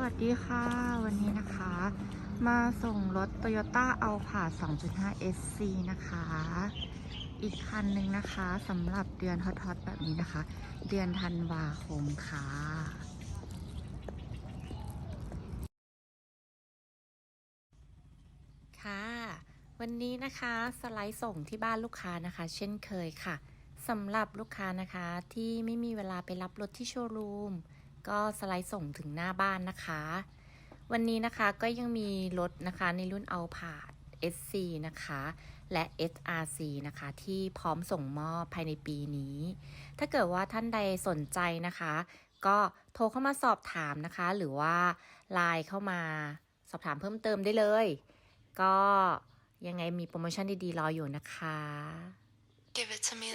วัสดีค่ะ วันนี้นะคะ มาส่งรถ Toyota a l p a 2.5 SC นะคะ อีกคันหนึ่งนะคะสำหรับเดือนฮอตๆแบบนี้นะคะ เดือนธันวาคมค่ะค่ะ วันนี้นะคะสไลด์ส่งที่บ้านลูกค้านะคะ เช่นเคยค่ะสำหรับลูกค้านะคะที่ไม่มีเวลาไปรับรถที่โชว์รูม ก็สไลด์ส่งถึงหน้าบ้านนะคะ วันนี้นะคะก็ยังมีรถนะคะในรุ่น a l p a d SC นะคะ และ SRC นะคะ ที่พร้อมส่งมอบภายในปีนี้ ถ้าเกิดว่าท่านใดสนใจนะคะ ก็โทรเข้ามาสอบถามนะคะ หรือว่าไลน์เข้ามาสอบถามเพิ่มเติมได้เลย ก็ยังไงมีโปรโมชั่นดีๆ รออยู่นะคะ Give it to me